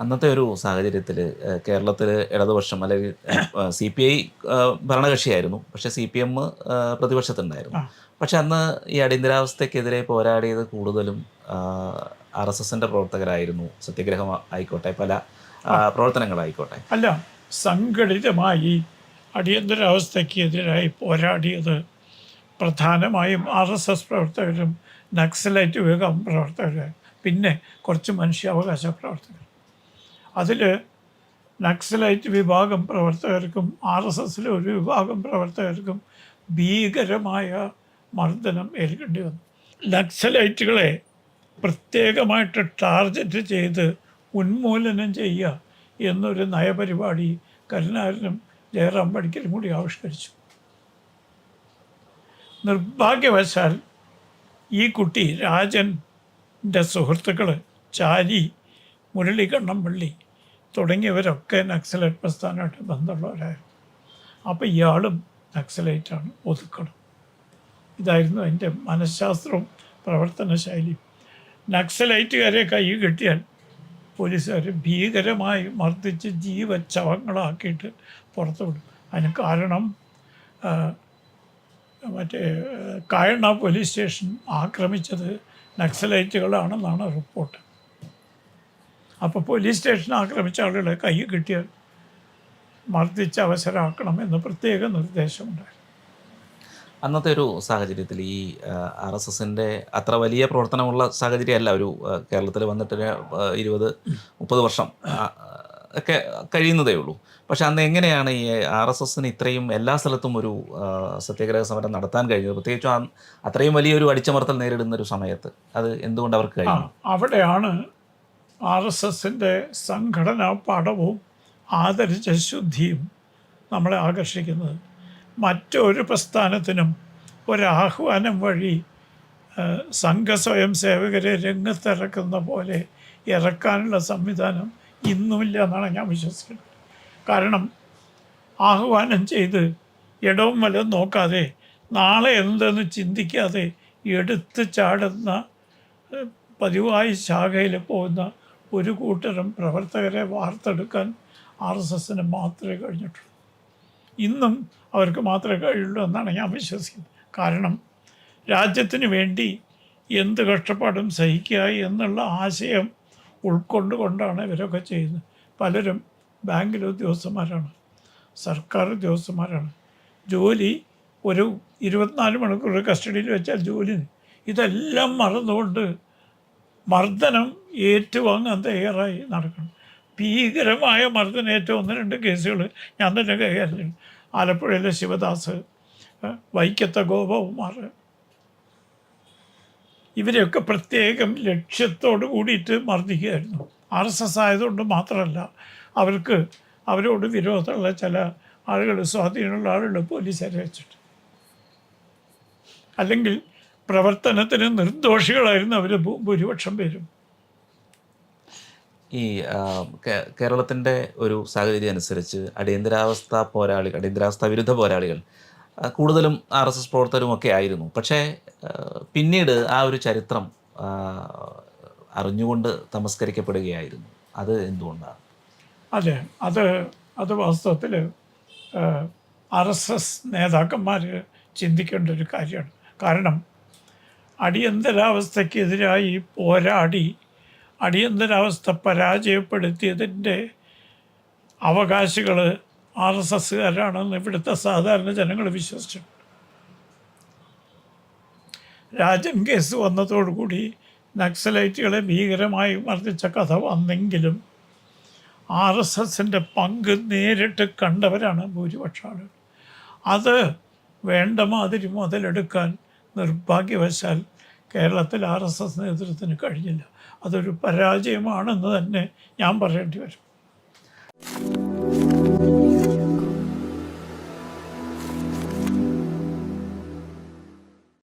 അന്നത്തെ ഒരു സാഹചര്യത്തിൽ കേരളത്തിൽ ഇടതുപക്ഷം അല്ലെങ്കിൽ സി പി ഐ ഭരണകക്ഷിയായിരുന്നു. പക്ഷേ സി പി എം പ്രതിപക്ഷത്തുണ്ടായിരുന്നു. പക്ഷെ അന്ന് ഈ അടിയന്തരാവസ്ഥക്കെതിരെ പോരാടിയത് കൂടുതലും ആർ എസ് എസിന്റെ പ്രവർത്തകരായിരുന്നു. സത്യഗ്രഹം ആയിക്കോട്ടെ പല പ്രവർത്തനങ്ങളായിക്കോട്ടെ. അല്ല സംഘടിതമായി അടിയന്തരാവസ്ഥയ്ക്കെതിരായി പോരാടിയത് പ്രധാനമായും ആർ എസ് എസ് പ്രവർത്തകരും നക്സലൈറ്റ് വിഭാഗം പ്രവർത്തകർ പിന്നെ കുറച്ച് മനുഷ്യാവകാശ പ്രവർത്തകർ അതിൽ നക്സലൈറ്റ് വിഭാഗം പ്രവർത്തകർക്കും ആർ എസ് എസിലെ ഒരു വിഭാഗം പ്രവർത്തകർക്കും ഭീകരമായ മർദ്ദനം ഏൽക്കേണ്ടി വന്നു. നക്സലൈറ്റുകളെ പ്രത്യേകമായിട്ട് ടാർഗറ്റ് ചെയ്ത് ഉന്മൂലനം ചെയ്യുക എന്നൊരു നയപരിപാടി കരുണാകരനും ജയറാം പണിക്കരും കൂടി ആവിഷ്കരിച്ചു. നിർഭാഗ്യവശാൽ ഈ കുട്ടി രാജന്റെ സുഹൃത്തുക്കൾ ചാരി മുരളി കണ്ണമ്പള്ളി തുടങ്ങിയവരൊക്കെ നക്സലൈറ്റ് പ്രസ്ഥാനമായിട്ട് ബന്ധമുള്ളവരായിരുന്നു. അപ്പോൾ ഇയാളും നക്സലൈറ്റാണ് ഒതുക്കണം. ഇതായിരുന്നു എന്റെ മനഃശാസ്ത്രവും പ്രവർത്തന ശൈലിയും നക്സലൈറ്റുകാരെ കൈ കെട്ടിയാൽ പോലീസുകാർ ഭീകരമായി മർദ്ദിച്ച് ജീവച്ചവങ്ങളാക്കിയിട്ട് പുറത്തു വിടും അതിന് കാരണം മറ്റേ കായണ്ണ പോലീസ് സ്റ്റേഷൻ ആക്രമിച്ചത് നക്സലൈറ്റുകളാണെന്നാണ് റിപ്പോർട്ട്. അപ്പോൾ പോലീസ് സ്റ്റേഷൻ ആക്രമിച്ച ആളുകളെ കൈ കിട്ടിയാൽ മർദ്ദിച്ച് അവസരമാക്കണം എന്ന് പ്രത്യേക നിർദ്ദേശമുണ്ടായിരുന്നു. അന്നത്തെ ഒരു സാഹചര്യത്തിൽ ഈ ആർ എസ് എസിന്റെ അത്ര വലിയ പ്രവർത്തനമുള്ള സാഹചര്യമല്ല. ഒരു കേരളത്തിൽ വന്നിട്ട് ഇരുപത് മുപ്പത് വർഷം ഒക്കെ കഴിയുന്നതേ ഉള്ളൂ. പക്ഷെ അന്ന് എങ്ങനെയാണ് ഈ ആർ എസ് എസിന് ഇത്രയും എല്ലാ സ്ഥലത്തും ഒരു സത്യാഗ്രഹ സമരം നടത്താൻ കഴിഞ്ഞത്? പ്രത്യേകിച്ചും അത്രയും വലിയൊരു അടിച്ചമർത്തൽ നേരിടുന്ന ഒരു സമയത്ത് അത് എന്തുകൊണ്ട് അവർക്ക് കഴിയും കഴിഞ്ഞു? അവിടെയാണ് ആർ എസ് എസിന്റെ സംഘടനാ പാഠവും ആദരിച്ച ശുദ്ധിയും നമ്മളെ ആകർഷിക്കുന്നത്. മറ്റൊരു പ്രസ്ഥാനത്തിനും ഒരാഹ്വാനം വഴി സംഘ സ്വയം സേവകരെ രംഗത്തിറക്കുന്ന പോലെ ഇറക്കാനുള്ള സംവിധാനം ഇന്നുമില്ല എന്നാണ് ഞാൻ വിശ്വസിക്കുന്നത്. കാരണം ആഹ്വാനം ചെയ്ത് ഇടവും വലതും നോക്കാതെ നാളെ എന്തെന്ന് ചിന്തിക്കാതെ എടുത്ത് ചാടുന്ന പതിവായി ശാഖയിൽ പോകുന്ന ഒരു കൂട്ടരും പ്രവർത്തകരെ വാർത്തെടുക്കാൻ ആർ എസ് എസിന് മാത്രമേ കഴിഞ്ഞിട്ടുള്ളൂ. ഇന്നും അവർക്ക് മാത്രമേ കഴിയുള്ളൂ എന്നാണ് ഞാൻ വിശ്വസിക്കുന്നത്. കാരണം രാജ്യത്തിന് വേണ്ടി എന്ത് കഷ്ടപ്പാടും സഹിക്കുക എന്നുള്ള ആശയം ഉൾക്കൊണ്ടുകൊണ്ടാണ് ഇവരൊക്കെ ചെയ്യുന്നത്. പലരും ബാങ്കിലെ ഉദ്യോഗസ്ഥന്മാരാണ് സർക്കാർ ഉദ്യോഗസ്ഥന്മാരാണ്. ജോലി ഒരു ഇരുപത്തിനാല് മണിക്കൂർ കസ്റ്റഡിയിൽ വെച്ചാൽ ജോലി. ഇതെല്ലാം മറന്നുകൊണ്ട് മർദ്ദനം ഏറ്റുവാങ്ങാൻ തയ്യാറായി നടക്കണം. ഭീകരമായ മർദ്ദനേറ്റ ഒന്ന് രണ്ട് കേസുകൾ ഞാൻ തന്നെ കൈകാര്യം ആലപ്പുഴയിലെ ശിവദാസ് വൈക്കത്തെ ഗോപകുമാർ. ഇവരെയൊക്കെ പ്രത്യേകം ലക്ഷ്യത്തോട് കൂടിയിട്ട് മർദ്ദിക്കുകയായിരുന്നു. ആർ എസ് എസ് ആയതുകൊണ്ട് മാത്രമല്ല അവർക്ക് അവരോട് വിരോധമുള്ള ചില ആളുകൾ സ്വാധീനമുള്ള ആളുകൾ പോലീസുകാരെ വെച്ചിട്ട് അല്ലെങ്കിൽ പ്രവർത്തനത്തിന് നിർദോഷികളായിരുന്നു അവർ ഭൂരിപക്ഷം പേരും. ഈ കേരളത്തിന്റെ ഒരു സാഹചര്യം അനുസരിച്ച് അടിയന്തരാവസ്ഥ പോരാളികൾ അടിയന്തരാവസ്ഥ വിരുദ്ധ പോരാളികൾ കൂടുതലും ആർ എസ് എസ് പ്രവർത്തകരും ഒക്കെ ആയിരുന്നു. പക്ഷേ പിന്നീട് ആ ഒരു ചരിത്രം അറിഞ്ഞുകൊണ്ട് തമസ്കരിക്കപ്പെടുകയായിരുന്നു. അത് എന്തുകൊണ്ടാണ്? അതെ അത് അത് വാസ്തവത്തിൽ ആർ എസ് എസ് നേതാക്കന്മാർ ചിന്തിക്കേണ്ട ഒരു കാര്യമാണ്. കാരണം അടിയന്തരാവസ്ഥയ്ക്കെതിരായി പോരാടി അടിയന്തരാവസ്ഥ പരാജയപ്പെടുത്തിയതിന്റെ അവകാശികൾ ആർ എസ് എസ്സുകാരാണെന്ന് ഇവിടുത്തെ സാധാരണ ജനങ്ങൾ വിശ്വസിച്ചു രാജൻ കേസ് വന്നതോടുകൂടി നക്സലൈറ്റുകളെ ഭീകരമായി മർദ്ദിച്ച കഥ വന്നെങ്കിലും ആർ എസ് എസിന്റെ പങ്ക് നേരിട്ട് കണ്ടവരാണ് ഭൂരിപക്ഷം ആളുകൾ അത് വേണ്ട മാതിരി മുതലെടുക്കാൻ നിർഭാഗ്യവശാൽ കേരളത്തിൽ ആർ എസ് എസ് നേതൃത്വത്തിന് കഴിഞ്ഞില്ല. അതൊരു പരാജയമാണെന്ന് തന്നെ ഞാൻ പറയേണ്ടി വരും.